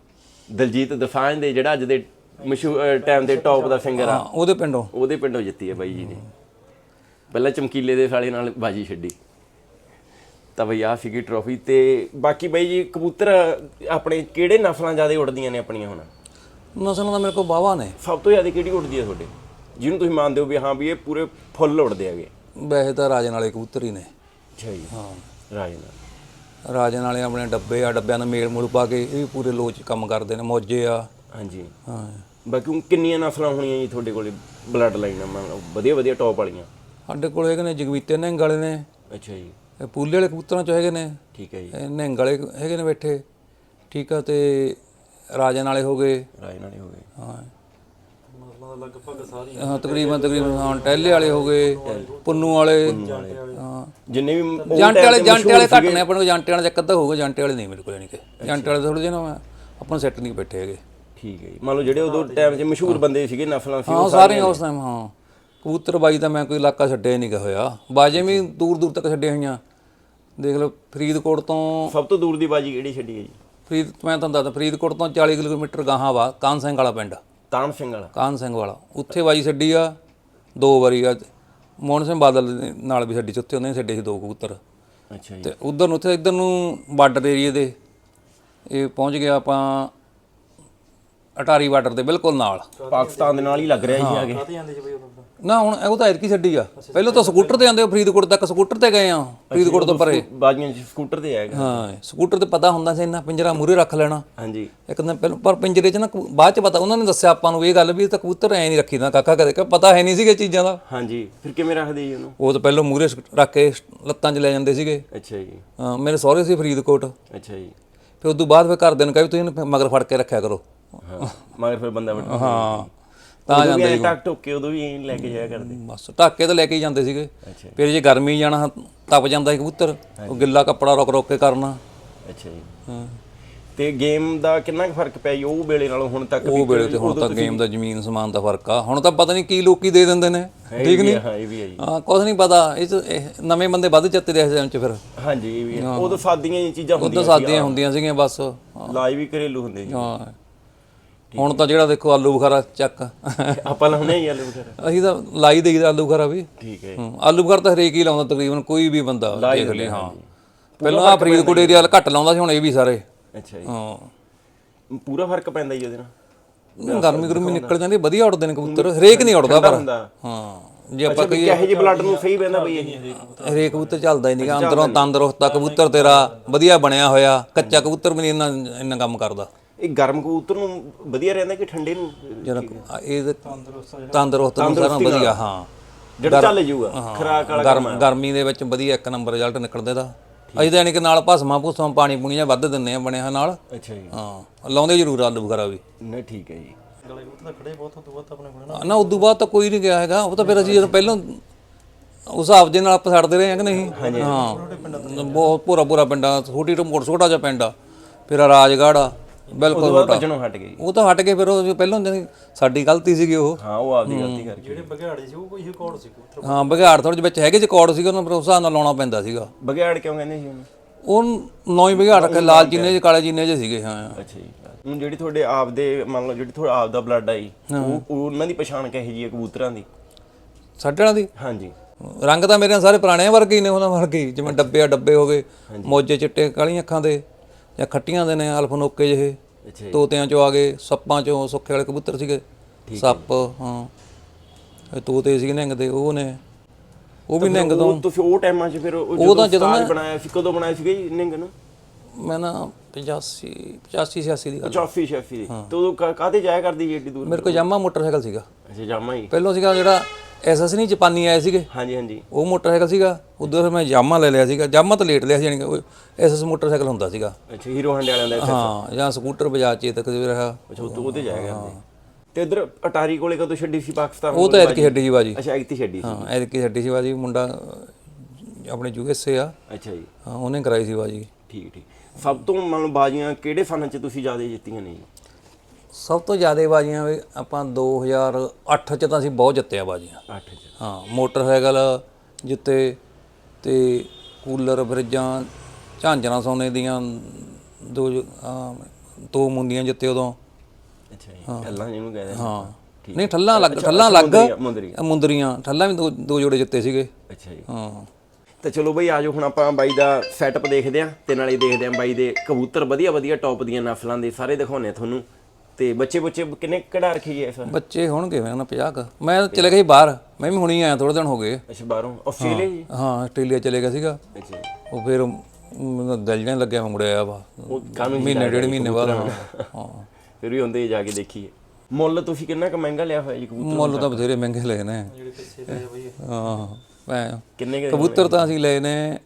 ਦਲਜੀਤ ਦਫਾਨ ਦੇ ਜਿਹੜਾ ਅੱਜ ਦੇ ਮਸ਼ਹੂਰ ਟਾਈਮ ਦੇ ਟੌਪ ਦਾ ਫਿੰਗਰ ਆ। ਹਾਂ, ਉਹਦੇ ਪਿੰਡੋਂ। ਉਹਦੇ ਪਿੰਡੋਂ ਜਿੱਤੀ ਹੈ ਬਾਈ ਜੀ ਨੇ। ਪਹਿਲਾਂ ਚਮਕੀਲੇ ਦੇ ਫਾਲੇ ਨਾਲ ਬਾਜੀ ਛੱਡੀ। ਤਾਂ ਬਈ ਆ ਸੀਗੀ ਟਰੋਫੀ ਤੇ ਬਾਕੀ ਬਾਈ ਜੀ ਕਬੂਤਰ ਆਪਣੇ ਕਿਹੜੇ ਨਸਲਾਂ ਜ਼ਿਆਦਾ ਉੱਡਦੀਆਂ ਨੇ ਆਪਣੀਆਂ ਹੁਣ? ਨਸਲਾਂ ਦਾ ਮੇਰੇ ਕੋਲ ਬਾਵਾ ਨੇ। ਸਭ ਤੋਂ ਜ਼ਿਆਦਾ ਕਿਹੜੀ ਉੱਡਦੀ ਹੈ ਤੁਹਾਡੇ? ਜਿਹਨੂੰ ਤੁਸੀਂ ਮੰਨਦੇ ਹੋ ਵੀ ਹਾਂ ਵੀ ਇਹ ਪੂਰੇ ਫੁੱਲ ਉੱਡਦੇ ਹੈਗੇ। ਵੈਸੇ ਤਾਂ ਰਾਜਨ ਵਾਲੇ ਕਬੂਤਰ ਹੀ ਨੇ। ਅੱਛਾ ਜੀ। ਹਾਂ। ਰਾਜ ਨਾਲ। ਰਾਜਨ ਵਾਲੇ ਆਪਣੇ ਡੱਬੇ ਆ ਡੱਬਿਆਂ ਦਾ ਮੇਲ ਮੂਲ ਪਾ ਕੇ ਇਹ ਵੀ ਪੂਰੇ ਲੋਚ ਕੰਮ ਕਰਦੇ ਨੇ ਮੌਜੇ ਆ। ਹਾਂਜੀ। ਹਾਂ। ਬਾਕੀ ਹੁਣ ਕਿੰਨੀਆਂ ਨਸਲਾਂ ਹੋਣੀਆਂ ਜੀ ਤੁਹਾਡੇ ਕੋਲੇ ਬਲੱਡ ਲਾਈਨਾਂ ਮੰਨ ਲਓ ਵਧੀਆ ਵਧੀਆ ਟੌਪ ਵਾਲੀਆਂ? ਸਾਡੇ ਕੋਲ ਹੈਗੇ ਨੇ ਜਗਵੀਤੇ ਨਿਹੰਗ ਵਾਲੇ ਨੇ। ਅੱਛਾ ਜੀ। ਇਹ ਪੂਲੇ ਵਾਲੇ ਕਬੂਤਰਾਂ ਚ ਹੈਗੇ ਨੇ। ਠੀਕ ਹੈ ਜੀ। ਇਹ ਨਿਹੰਗ ਵਾਲੇ ਹੈਗੇ ਨੇ ਬੈਠੇ। ਠੀਕ ਆ ਤੇ ਰਾਜਨ ਵਾਲੇ ਹੋ ਗਏ। ਰਾਜ ਨਾਲੇ ਹੋ ਗਏ। ਹਾਂ। ਹਾਂ ਤਕਰੀਬਨ ਤਕਰੀਬਨ ਹਾਂ ਟੈਲੇ ਵਾਲੇ ਹੋ ਗਏ। ਪੁੰਨੂ ਵਾਲੇ। ਜਿੰਨੇ ਵੀ ਉਹ ਜਾਂਟੇ time ਵਾਲੇ ਜਾਂਟੇ ਵਾਲੇ ਮਸ਼ਹੂਰ ਘੱਟ ਨੇ ਆਪਣੇ ਕੋਲ ਜਾਂਟੇ ਵਾਲੇ ਇੱਕ ਅੱਧਾ ਹੋਊਗਾ ਜਾਂਟੇ ਵਾਲੇ ਨਹੀਂ ਮੇਰੇ ਕੋਲ ਨਹੀਂ ਕਿ। ਜਾਂਟੇ ਵਾਲੇ ਥੋੜੇ ਜਿਹੇ ਨਾ ਆਪਾਂ ਸੈੱਟ ਨਹੀਂ ਬੈਠੇ ਹੈਗੇ। ਠੀਕ ਹੈ ਜੀ। ਮੰਨ ਲਓ ਜਿਹੜੇ ਉਦੋਂ ਟਾਈਮ 'ਚ ਮਸ਼ਹੂਰ ਬੰਦੇ ਸੀਗੇ ਨਸਲਾਂ ਸੀ ਹਾਂ ਸਾਰੇ ਉਸ ਟਾਈਮ ਹਾਂ। ਕਬੂਤਰ ਬਾਈ ਤਾਂ ਮੈਂ ਕੋਈ ਇਲਾਕਾ ਛੱਡਿਆ ਨਹੀਂ ਗਾ ਹੋਇਆ। ਬਾਜੇ ਵੀ ਦੂਰ ਦੂਰ ਤੱਕ ਛੱਡੇ ਹੋਈਆਂ। ਦੇਖ ਲਓ ਫਰੀਦਕੋਟ ਤੋਂ ਸਭ ਤੋਂ ਦੂਰ ਦੀ ਬਾਜੀ ਕਿਹੜੀ ਛੱਡੀ ਹੈ ਜੀ? ਫਰੀਦ ਮੈਂ ਤੁਹਾਨੂੰ ਦੱਸਦਾ ਫਰੀਦਕੋਟ ਤੋਂ 40 ਕਿਲੋਮੀਟਰ ਗਾਹਾਂ ਵਾ ਕਾਨ ਸਿੰਘ ਵਾਲਾ ਪਿੰਡ। ਤਾਨ ਸਿੰਘ ਵਾਲਾ। ਕਾਨ ਸਿੰਘ ਵਾਲਾ। ਉੱਥੇ ਬਾਜੀ ਛੱਡੀ ਆ ਦੋ ਵਾਰੀ ਆ ਮੋਹਨ ਸਿੰਘ ਬਾਦਲ ਦੇ ਨਾਲ ਵੀ ਛੱਡੀ ਸੀ ਉੱਥੇ ਉਹਨੇ ਵੀ ਛੱਡੇ ਸੀ ਦੋ ਕਬੂਤਰ। ਅੱਛਾ ਜੀ। ਤੇ ਉਧਰ ਨੂੰ ਉੱਥੇ ਇਧਰ ਨੂੰ ਬਾਰਡਰ ਏਰੀਏ ਦੇ ਇਹ ਪਹੁੰਚ ਗਿਆ ਆਪਾਂ ਅਟਾਰੀ ਬਾਰਡਰ ਦੇ ਬਿਲਕੁਲ ਨਾਲ। ਪਾਕਿਸਤਾਨ ਦੇ ਨਾਲ ਹੀ ਲੱਗ ਰਿਹਾ ਜੀ ਆਗੇ ਨਾ ਹੁਣ ਉਹ ਤਾਂ ਐਤਕੀ ਛੱਡੀ ਆ। ਪਹਿਲਾਂ ਤਾਂ ਸਕੂਟਰ ਤੇ ਆਂਦੇ ਫਰੀਦਕੋਟ ਤੱਕ ਸਕੂਟਰ ਤੇ ਗਏ ਆ। ਫਰੀਦਕੋਟ ਤੋਂ ਪਰੇ। ਬਾਜੀਆਂ 'ਚ ਸਕੂਟਰ ਤੇ ਆਏਗਾ। ਹਾਂ ਸਕੂਟਰ ਤੇ ਪਤਾ ਹੁੰਦਾ ਸੀ ਇੰਨਾ ਪਿੰਜਰਾ ਮੂਰੇ ਰੱਖ ਲੈਣਾ। ਹਾਂਜੀ। ਇੱਕ ਦਿਨ ਪਹਿਲਾਂ ਪਰ ਪਿੰਜਰੇ 'ਚ ਨਾ ਕਬੂ- ਬਾਅਦ 'ਚ ਪਤਾ ਉਹਨਾਂ ਨੇ ਦੱਸਿਆ ਆਪਾਂ ਨੂੰ ਇਹ ਗੱਲ ਵੀ ਇਹ ਤਾਂ ਕਬੂਤਰ ਐ ਨਹੀਂ ਰੱਖੀਦਾ ਕਾਕਾ ਕਦੇ ਕਿ ਪਤਾ ਹੈ ਨਹੀਂ ਸੀਗੇ ਚੀਜ਼ਾਂ ਦਾ। ਹਾਂਜੀ ਫਿਰ ਕਿਵੇਂ ਰੱਖਦੇ ਜੀ ਉਹਨੂੰ? ਉਹ ਤਾਂ ਪਹਿਲਾਂ ਮੂਰੇ ਰੱਖ ਕੇ ਲੱਤਾਂ 'ਚ ਲੈ ਜਾਂਦੇ ਸੀਗੇ। ਅੱਛਾ ਜੀ। ਹਾਂ, ਮੇਰੇ ਸਹੁਰੇ ਸੀ ਫਰੀਦਕੋਟ। ਅੱਛਾ ਜੀ। ਫਿਰ ਉਦੋਂ ਬਾਅਦ ਫਿਰ ਘਰਦਿਆਂ ਨੂੰ ਕਹੇ ਵੀ ਤੁਸੀਂ ਇਹਨੂੰ ਮਗਰ ਫੜ ਕੇ ਰੱਖਿਆ ਕਰੋ। ਹਾਂ ਮਗਰ ਫਿਰ ਬੰਦਾ ਬੈਠਾ ਹਾਂ। ਤਾਂ ਜਾਂਦੇ ਜਾਂਦੇ ਟੱਕ ਟੁੱਕ ਉਦੋਂ ਵੀ ਲੈ ਕੇ ਜਾਇਆ ਕਰਦੇ। ਬਸ ਢਾਕੇ ਤਾਂ ਲੈ ਕੇ ਹੀ ਜਾਂਦੇ ਸੀਗੇ। ਫਿਰ ਜੇ ਗਰਮੀ ਜਾਣਾ ਤਪ ਜਾਂਦਾ ਸੀ ਕਬੂਤਰ। ਉਹ ਗਿੱਲਾ ਕੱਪੜਾ ਰੁਕ ਰੁਕ ਕੇ ਕਰਨਾ। ਅੱਛਾ ਜੀ। ਹਾਂ। ਤੇ ਗੇਮ ਦਾ ਕਿੰਨਾ ਕੁ ਫ਼ਰਕ ਪਿਆ ਜੀ? ਉਹ ਵੇਲੇ ਨਾਲੋਂ ਹੁਣ ਤੱਕ ਉਹ ਵੇਲੇ ਤੇ ਹੁਣ ਤਾਂ ਗੇਮ ਦਾ ਜ਼ਮੀਨ ਸਮਾਨ ਦਾ ਫ਼ਰਕ ਆ। ਹੁਣ ਤਾਂ ਪਤਾ ਨਹੀਂ ਕੀ ਲੋਕੀ ਦੇ ਦਿੰਦੇ ਨੇ। ਠੀਕ ਨਹੀਂ ਹਾਂ ਇਹ ਵੀ ਹੈ ਜੀ। ਹਾਂ ਕੁਝ ਨਹੀਂ ਪਤਾ। ਇਹ ਨਵੇਂ ਬੰਦੇ ਵੱਧ ਚੱਤੇ ਦੇ ਇਸ 'ਚ ਫਿਰ। ਹਾਂਜੀ ਇਹ ਵੀ ਉਦੋਂ ਸਾਦੀਆਂ ਚੀਜ਼ਾਂ ਉਦੋਂ ਹੁੰਦੀਆਂ ਸਾਦੀਆਂ ਹੁੰਦੀਆਂ ਸੀਗੀਆਂ ਬਸ। ਲਾਈ ਵੀ ਘਰੇਲੂ ਹੁੰਦੇ ਜੀ ਹਾਂ। ਹੁਣ ਤਾਂ ਜਿਹੜਾ ਦੇਖੋ ਆਲੂ ਬੁਖਾਰਾ ਚੱਕ। ਆਪਾਂ ਲਾਉਂਦੇ ਹੀ ਆਲੂ ਵਗੈਰਾ ਅਸੀਂ ਤਾਂ ਲਾਈ ਦੇਈਦਾ ਆਲੂ ਬੁਖਾਰਾ ਵੀ। ਠੀਕ ਹੈ। ਆਲੂ ਬੁਖਾਰਾ ਤਾਂ ਹਰੇਕ ਹੀ ਲਾਉਂਦਾ ਤਕਰੀਬਨ ਕੋਈ ਵੀ ਬੰਦਾ ਦੇਖ ਲਈ ਹਾਂ। ਪਹਿਲਾਂ ਆ ਫਰੀਦਕੋਟ ਏਰੀਆ ਘੱਟ ਲਾਉਂਦਾ ਸੀ ਹੁਣ ਇਹ ਵੀ ਸਾਰੇ। ਅੱਛਾ ਜੀ। ਹਾਂ। ਪੂਰਾ ਫ਼ਰਕ ਪੈਂਦਾ ਜੀ ਉਹਦੇ ਨਾਲ। ਗਰਮੀ ਗਰਮੀ ਨਿਕਲ ਜਾਂਦੀ ਵਧੀਆ ਉੱਡਦੇ ਨੇ ਕਬੂਤਰ ਹਰੇਕ ਨਹੀਂ ਉੱਡਦਾ ਪਰ। ਹਾਂ ਜੇ ਆਪਾਂ ਕਿਹੋ ਜਿਹੇ ਬਲੱਡ ਨੂੰ ਸਹੀ ਪੈਂਦਾ ਬਈ ਇਹ? ਹਰੇਕ ਕਬੂਤਰ ਚੱਲਦਾ ਹੀ ਨਹੀਂਗਾ ਅੰਦਰੋਂ ਤੰਦਰੁਸਤ ਕਬੂਤਰ ਤੇਰਾ ਵਧੀਆ ਬਣਿਆ ਹੋਇਆ ਕੱਚਾ ਕਬੂਤਰ ਵੀ ਨਹੀਂ ਇੰਨਾ ਇੰਨਾ ਕੰਮ ਕਰਦਾ। ਇਹ ਗਰਮ ਕਬੂਤਰ ਨੂੰ ਵਧੀਆ ਰਹਿੰਦਾ ਕਿ ਠੰਡੇ ਨੂੰ? ਜਰਾ ਇਹ ਤੰਦਰੁਸਤ ਨੂੰ ਸਾਰਾ ਵਧੀਆ ਹਾਂ। ਜਿਹੜਾ ਚੱਲ ਜਾਊਗਾ ਖਰਾਕ ਵਾਲਾ ਗਰਮ ਦੇ ਵਿੱਚ ਵਧੀਆ ਇੱਕ ਨੰਬਰ ਰਿਜ਼ਲਟ ਨਿਕਲਦੇ ਦਾ ਅਸੀਂ ਤਾਂ ਯਾਨੀ ਕਿ ਨਾਲ ਭਸਮਾ ਭੁਸਮਾ ਪਾਣੀ ਪੂਣੀ ਜਾਂ ਵੱਧ ਦਿੰਨੇ ਆ ਬਣਿਆ ਨਾਲ। ਅੱਛਾ ਜੀ। ਹਾਂ ਲਾਉਂਦੇ ਜ਼ਰੂਰ ਆਲੂ ਵਗੈਰਾ ਵੀ। ਨਹੀਂ ਠੀਕ ਹੈ ਜੀ। ਨਾ। ਉਦੋਂ ਬਾਅਦ ਤਾਂ ਕੋਈ ਨਹੀਂ ਗਿਆ ਹੈਗਾ। ਉਹ ਤਾਂ ਫਿਰ ਅਸੀਂ ਜਦੋਂ ਪਹਿਲਾਂ ਉਸ ਹਿਸਾਬ ਦੇ ਨਾਲ ਆਪਾਂ ਛੱਡਦੇ ਰਹੇ ਹਾਂ ਕਿ ਨਹੀਂ? ਹਾਂ। ਬਹੁਤ ਪੂਰਾ ਪੂਰਾ ਪਿੰਡਾ ਛੋਟੀ ਤੋਂ ਛੋਟਾ ਜਿਹਾ ਪਿੰਡ ਆ। ਫਿਰ ਆ ਰਾਜਗੜ੍ਹ ਆ। ਬਿਲਕੁਲ ਉਹ ਭੱਜਣੋਂ ਹਟ ਗਈ। ਉਹ ਤਾਂ ਹਟ ਕੇ ਫਿਰ ਉਹ ਜੋ ਪਹਿਲਾਂ ਹੁੰਦੇ ਸਾਡੀ ਗਲਤੀ ਸੀਗੀ ਉਹ। ਹਾਂ ਉਹ ਆਪਦੀ ਗਲਤੀ ਕਰਕੇ। ਜਿਹੜੇ ਬਘਿਆੜੇ ਸੀ ਉਹ ਕੋਈ ਰਿਕਾਰਡ ਸੀ ਕਬੂਤਰ ਹਾਂ ਬਘਿਆੜ ਥੋੜੇ ਜਿਹੇ ਵਿੱਚ ਹੈਗੇ ਚ ਕੋਡ ਸੀਗਾ ਉਹਨਾਂ ਪਰ ਉਸ ਹਿਸਾਬ ਨਾਲ ਲਾਉਣਾ ਪੈਂਦਾ ਸੀਗਾ। ਬਗਿਆੜ ਕਿਉਂ ਕਹਿੰਦੇ ਸੀ ਉਹਨੂੰ? ਉਹ ਨੌਂ ਹੀ ਬਘਿਆੜ ਰੱਖੇ ਲਾਲ ਜਿੰਨੇ ਚ ਕਾਲੇ ਜਿੰਨੇ ਚ ਸੀਗੇ ਹਾਂ। ਅੱਛਾ ਜੀ। ਹੁਣ ਜਿਹੜੀ ਤੁਹਾਡੇ ਆਪ ਦੇ ਮੰਨ ਲਓ ਜਿਹੜੀ ਤੁਹਾਡਾ ਆਪ ਦਾ ਬਲੱਡ ਆਈ ਉਹ ਉਹ ਉਹਨਾਂ ਦੀ ਪਛਾਣ ਕਿਹੋ ਜੀ ਹੈ ਕਬੂਤਰਾਂ ਦੀ? ਸਾਡੇ ਵਾਲਾ ਦੀ? ਹਾਂਜੀ। ਰੰਗ ਤਾਂ ਮੇਰੇ ਸਾਰੇ ਪੁਰਾਣੇ ਵਰਗੇ ਹੀ ਨੇ ਉਹਨਾਂ ਵਰਗੇ ਜਿਵੇਂ ਡੱਬੇ ਆ ਡੱਬੇ ਹੋ ਗਏ ਮੋਜੇ ਚਿੱਟੇ ਕਾਲੀਆਂ ਅੱਖਾਂ ਦੇ। ਜਾਂ ਖੱਟੀਆਂ ਦੇ ਨੇ ਅਲਫਨੋਕੇ ਜਿਹੇ ਅੱਛਾ ਜੀ। ਤੋਤਿਆਂ ਚੋਂ ਆ ਗਏ ਸੱਪਾਂ ਚੋਂ ਸੁੱਖੇ ਵਾਲੇ ਕਬੂਤਰ ਸੀਗੇ। ਸੱਪ ਹਾਂ। ਇਹ ਤੋਤੇ ਸੀਗੇ ਨਿੰਗ ਦੇ ਉਹ ਨੇ। ਉਹ ਵੀ ਨਿੰਗ ਤੋਂ। ਤੁਸੀਂ ਉਹ ਟਾਈਮਾਂ 'ਚ ਫਿਰ ਉਹ ਤਾਂ ਜਦੋਂ ਉਸਤਾਦ ਬਣਾਇਆ ਸੀ ਕਦੋਂ ਬਣਾਇਆ ਸੀਗਾ ਜੀ ਨਿੰਗ ਨੂੰ? ਮੈਂ ਨਾ 85 85 86 ਦੀ ਗੱਲ। 84 86 ਦੀ। ਤੇ ਉਦੋਂ ਕਾ- ਕਾਹਦੇ ਜਾਇਆ ਕਰਦੀ ਜੀ ਏਡੀ ਦੂਰ? ਮੇਰੇ ਕੋਲ ਜਾਮਾ ਮੋਟਰਸਾਈਕਲ ਸੀਗਾ। ਅੱਛਾ ਜਾਮਾ ਹੀ। ਪਹਿਲਾਂ ਸੀਗਾ ਜਿਹੜਾ ਐਸਐਸ ਨਹੀਂ ਜਾਪਾਨੀ ਆਏ ਸੀਗੇ। ਹਾਂਜੀ ਹਾਂਜੀ। ਉਹ ਮੋਟਰਸਾਈਕਲ ਸੀਗਾ ਉਦੋਂ ਫਿਰ ਮੈਂ ਜਾਮਾ ਲੈ ਲਿਆ ਸੀਗਾ। ਜਾਮਾ ਤਾਂ ਲੇਟ ਲਿਆ ਸੀ ਕਿ ਐਸਐਸ ਮੋਟਰਸਾਈਕਲ ਹੁੰਦਾ ਸੀਗਾ। ਅੱਛਾ ਹੀਰੋ ਹੰਡੇ ਵਾਲਿਆਂ ਦਾ ਇੱਥੇ। ਹਾਂ ਜਾਂ ਸਕੂਟਰ ਬਜਾਜ ਚੇਤਕ ਦੇ ਰਿਹਾ ਅੱਛਾ ਉਹ ਉਹਦੇ ਕਰਦੇ। ਤੇ ਇਧਰ ਅਟਾਰੀ ਕੋਲੇ ਕਦੋਂ ਛੱਡੀ ਸੀ ਪਾਕਿਸਤਾਨ? ਉਹ ਤਾਂ ਐਤਕੀ ਛੱਡੀ ਸੀ ਬਾਜੀ। ਅੱਛਾ ਐਗਤੀ ਛੱਡੀ ਸੀ। ਹਾਂ ਐਤਕੀ ਛੱਡੀ ਸੀ ਬਾਜੀ। ਮੁੰਡਾ ਆਪਣੇ ਯੂਐਸਏ ਆ। ਅੱਛਾ ਜੀ। ਹਾਂ, ਉਹਨੇ ਕਰਾਈ ਸੀ ਬਾਜੀ। ਠੀਕ ਠੀਕ। ਸਭ ਤੋਂ ਮੰਨ ਬਾਜੀਆਂ ਕਿਹੜੇ ਫਨ 'ਚ ਤੁਸੀਂ ਜ਼ਿਆਦਾ ਜਿੱਤੀਆਂ ਨੇ ਜੀ? ਸਭ ਤੋਂ ਜ਼ਿਆਦਾ ਬਾਜੀਆਂ ਵੀ ਆਪਾਂ 2008 ਚ ਤਾਂ ਅਸੀਂ ਬਹੁਤ ਜਿੱਤਿਆ ਬਾਜੀਆਂ। 8 'ਚ। ਹਾਂ ਮੋਟਰਸਾਈਕਲ ਜਿੱਤੇ ਤੇ ਕੂਲਰ ਫਰਿੱਜਾਂ ਝਾਂਜਰਾਂ ਸੋਨੇ ਦੀਆਂ ਦੋ ਆਹ, ਦੋ ਮੁੰਦੀਆਂ ਜਿੱਤੇ ਉਦੋਂ। ਅੱਛਾ ਜੀ ਠੱਲਾਂ ਜਿਹਨੂੰ ਕਹਿੰਦੇ ਨੇ ਹਾਂ। ਠੀਕ ਨਹੀਂ ਠੱਲਾਂ ਲੱਗ ਅੱਛਾ, ਠੱਲਾਂ ਲੱਗ ਮੁੰਦਰੀਆਂ, ਮੁੰਦਰੀਆਂ। ਅ, ਮੁੰਦਰੀਆਂ ਠੱਲਾਂ ਵੀ ਦੋ ਦੋ ਜੋੜੇ ਜਿੱਤੇ ਸੀਗੇ। ਅੱਛਾ ਜੀ। ਹਾਂ। ਤੇ ਚਲੋ ਬਈ ਆਜੋ ਹੁਣ ਆਪਾਂ ਬਾਈ ਦਾ ਸੈਟਅਪ ਦੇਖਦੇ ਆਂ ਤੇ ਨਾਲੇ ਦੇਖਦੇ ਆਂ ਬਾਈ ਦੇ ਕਬੂਤਰ ਵਧੀਆ ਵਧੀਆ ਟੌਪ ਦੀਆਂ ਨਸਲਾਂ ਦੇ ਸਾਰੇ ਦਿਖਾਉਣੇ ਆ ਤੁਹਾਨੂੰ। ਤੇ ਬੱਚੇ ਬੱਚੇ ਕਿੰਨੇ ਕਢਾ ਰੱਖੇ ਇਸ ਵਾਰ? ਬੱਚੇ ਹੋਣਗੇ ਮੈਂ ਨਾ 50 ਕ? ਮੈਂ ਚਲੇ ਗਿਆ ਸੀ ਬਾਹਰ। ਮੈਂ ਵੀ ਹੁਣੀ ਆਇਆ ਥੋੜੇ ਦਿਨ ਹੋ ਗਏ। ਅੱਛਾ ਬਾਹਰੋਂ? ਆਸਟ੍ਰੇਲੀਆ ਜੀ? ਹਾਂ ਆਸਟ੍ਰੇਲੀਆ ਚਲੇ ਗਿਆ ਸੀਗਾ। ਅੱਛਾ। ਉਹ ਫਿਰ ਮੈਨੂੰ ਦਿਲ ਜਾਂ ਲੱਗਿਆ ਮੁੜਿਆ ਆਇਆ ਵਾ। ਮਹੀਨੇ ਡੇਢ ਮਹੀਨੇ ਬਾਅਦ। ਹਾਂ। ਫਿਰ ਵੀ ਹੁੰਦੇ ਜਾ ਕੇ ਦੇਖੀਏ। ਮੁੱਲ ਤੁਸੀਂ ਕਿੰਨਾ ਕ ਮਹਿੰਗਾ ਲਿਆ ਹੋਇਆ ਜੀ ਕਬੂਤਰ ਮੁੱਲ ਤਾਂ ਬਥੇਰੇ ਮਹਿੰਗੇ ਲਏ ਨੇ। ਜਿਹੜੇ ਪਿੱਛੇ ਦੇ ਬਈ। ਹਾਂ ਮੈਂ ਕਿੰਨੇ ਕੁ ਕਬੂਤਰ ਤਾਂ ਅਸੀਂ ਲਏ ਨੇ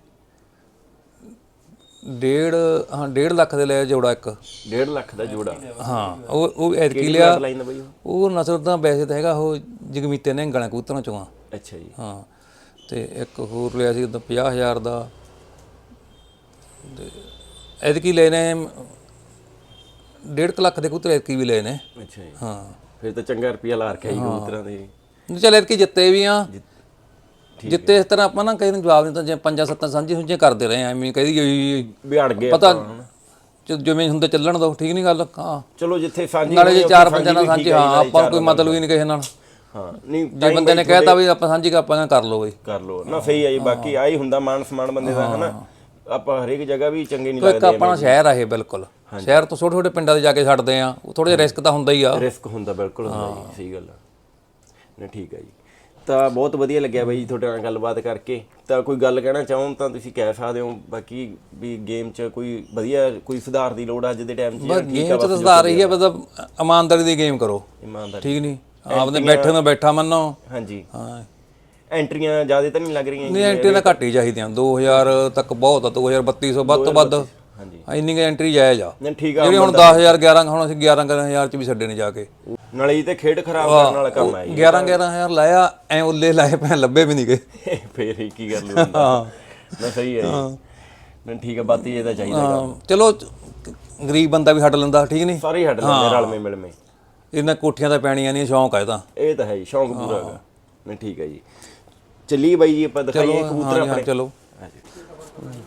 ਡੇਢ ਹਾਂ ਡੇਢ ਲੱਖ ਦੇ ਲਏ ਜੋੜਾ ਇੱਕ। 1.5 ਲੱਖ ਦਾ ਜੋੜਾ। ਹਾਂ ਉਹ ਉਹ ਐਤਕੀ ਲਿਆ। ਲਾਈਨ ਦਾ ਬਈ ਉਹ? ਉਹ ਨਸਲ ਤਾਂ ਵੈਸੇ ਤਾਂ ਹੈਗਾ ਉਹ ਜਗਮੀਤੇ ਨੇ ਗਲਾਂ ਕਬੂਤਰਾਂ ਚੋਂ ਆ। ਅੱਛਾ ਜੀ। ਹਾਂ ਤੇ ਇੱਕ ਹੋਰ ਲਿਆ ਸੀ ਉਦੋਂ 50000 ਦਾ। ਤੇ ਐਤਕੀ ਲਏ ਨੇ ਡੇਢ ਕੁ ਲੱਖ ਦੇ ਕਬੂਤਰ ਐਤਕੀ ਵੀ ਲਏ ਨੇ। ਅੱਛਾ ਜੀ। ਹਾਂ। ਫਿਰ ਤਾਂ ਚੰਗਾ ਰੁਪਿਆ ਲਾ ਰੱਖਿਆ ਜੀ ਕਬੂਤਰਾਂ ਦੇ। ਚੱਲ ਐਤਕੀ ਜਿੱਤੇ ਵੀ ਆ। ਜਿੱਤੇ ਇਸ ਤਰ੍ਹਾਂ ਆਪਾਂ ਨਾ ਕਿਸੇ ਨੂੰ ਜਵਾਬ ਨਹੀਂ ਤਾਂ ਜੇ ਪੰਜਾਂ ਸੱਤਾਂ ਸਾਂਝੀ ਸੁੰਝੇ ਕਰਦੇ ਰਹੇ ਐਵੇਂ ਕਹਦੀ ਵੀ ਅੜ ਗਏ ਪਤਾ ਜਿਵੇਂ ਹੁੰਦੇ ਚੱਲਣ ਦੋ ਠੀਕ ਨਹੀਂ ਗੱਲ? ਹਾਂ। ਚਲੋ ਜਿੱਥੇ ਸਾਂਝੀ ਨਾਲੇ ਜੇ ਚਾਰ ਪੰਜਾਂ ਨਾਲ ਸਾਂਝੀ ਹੈ ਆਪਾਂ ਕੋਈ ਮਤਲਬ ਹੀ ਨਹੀਂ ਕਿਸੇ ਨਾਲ। ਹਾਂ ਨਹੀਂ ਜੇ ਬੰਦੇ ਨੇ ਕਹਿਤਾ ਵੀ ਆਪਾਂ ਸਾਂਝੀ ਕਰ ਆਪਾਂ ਕਰ ਲਓ ਬਈ। ਕਰ ਲੋ ਨਾ ਸਹੀ ਹੈ ਜੀ ਬਾਕੀ ਆਹੀ ਹੁੰਦਾ ਮਾਨ ਸਮਾਨ ਬੰਦੇ ਦਾ ਹਨਾ। ਆਪਾਂ ਹਰੇਕ ਜਗ੍ਹਾ ਵੀ ਚੰਗੇ ਨਹੀਂ ਕੋਈ ਇੱਕ ਲੱਗਦੇ ਆਪਣਾ ਸ਼ਹਿਰ ਆ ਇਹ ਬਿਲਕੁਲ। ਸ਼ਹਿਰ ਤੋਂ ਛੋਟੇ ਛੋਟੇ ਪਿੰਡਾਂ 'ਤੇ ਜਾ ਕੇ ਛੱਡਦੇ ਆ ਉਹ ਥੋੜਾ ਜਿਹਾ ਰਿਸਕ ਤਾਂ ਹੁੰਦਾ ਹੀ ਆ। ਰਿਸਕ ਹੁੰਦਾ ਬਿਲਕੁਲ ਹੁੰਦਾ ਜੀ ਸਹੀ ਗੱਲ ਆ। ਨਾ ਠੀਕ ਹੈ ਜੀ। ਤਾਂ ਬਹੁਤ ਵਧੀਆ ਲੱਗਿਆ ਬਾਈ ਤੁਹਾਡੇ ਨਾਲ ਗੱਲਬਾਤ ਕਰਕੇ। ਤਾਂ ਕੋਈ ਗੱਲ ਕਹਿਣਾ ਚਾਹੋ ਤਾਂ ਤੁਸੀਂ ਕਹਿ ਸਕਦੇ ਹੋ। ਬਾਕੀ ਵੀ ਗੇਮ 'ਚ ਕੋਈ ਵਧੀਆ ਕੋਈ ਸੁਧਾਰ ਦੀ ਲੋੜ ਅੱਜ ਦੇ ਟਾਈਮ 'ਚ ਠੀਕ ਗੇਮ ਆ 'ਚ ਤਾਂ ਸੁਧਾਰ ਰਹੀ ਹੈ ਮਤਲਬ ਇਮਾਨਦਾਰੀ ਦੀ ਗੇਮ ਕਰੋ। ਇਮਾਨਦਾਰ। ਠੀਕ ਨਹੀਂ ਆਪਦੇ ਬੈਠੇ ਨੂੰ ਬੈਠਾ ਮੰਨੋ। ਹਾਂਜੀ। ਹਾਂ। ਐਂਟਰੀਆਂ ਜ਼ਿਆਦਾ ਤਾਂ ਨਹੀਂ ਲੱਗ ਰਹੀਆਂ ਨਹੀਂ ਐਂਟਰੀ ਤਾਂ ਘੱਟ ਹੀ ਚਾਹੀਦੀਆਂ। 2000 ਤੱਕ ਬਹੁਤ ਆ 2200 ਵੱਧ ਤੋਂ ਵੱਧ। ਇੰਨੀ ਕੁ ਐਂਟਰੀ ਜਾਇਜ਼ ਆ। ਨਹੀਂ ਠੀਕ ਆ ਜਿਹੜੀ ਹੁਣ 10000 11 ਹੁਣ ਅਸੀਂ 11 11000 ਚ ਵੀ ਛੱਡੇ ਨੇ ਜਾ ਕੇ। ਨਾਲੇ ਇਹ ਤੇ ਖੇਡ ਖਰਾਬ ਕਰਨ ਵਾਲਾ ਕੰਮ ਹੈ ਜੀ। 11 11000 ਲਾਇਆ ਐ ਉੱਲੇ ਲਾਏ ਪੈ ਲੱਭੇ ਵੀ ਨਹੀਂ ਗਏ। ਫੇਰ ਹੀ ਕੀ ਕਰ ਲੂ ਨਾ ਸਹੀ ਹੈ। ਨਹੀਂ ਠੀਕ ਹੈ ਬਾਤੀ ਇਹ ਤਾਂ ਚਾਹੀਦਾ। ਹਾਂ, ਚਲੋ ਗਰੀਬ ਬੰਦਾ ਵੀ ਛੱਡ ਲੈਂਦਾ ਠੀਕ ਨਹੀਂ ਸਾਰੇ ਹੀ ਹਟ ਲੈਂਦੇ ਰਲਵੇਂ ਮਿਲਵੇਂ। ਇਹਨਾਂ ਕੋਠੀਆਂ ਤਾਂ ਪੈਣੀਆਂ ਨਹੀਂ ਸ਼ੌਂਕ ਆ ਇਹਦਾ ਇਹ ਤਾਂ ਹੈ ਜੀ ਸ਼ੌਂਕ ਪੂਰਾ ਹੈਗਾ। ਨਹੀਂ ਠੀਕ ਹੈ ਜੀ। ਚੱਲੀਏ ਬਾਈ ਜੀ ਆਪਾਂ ਦਿਖਾਈਏ ਕਬੂਤਰ ਹਾਂ ਹਾਂ, ਆਪਣੇ। ਚਲੋ। ਹਾਂਜੀ।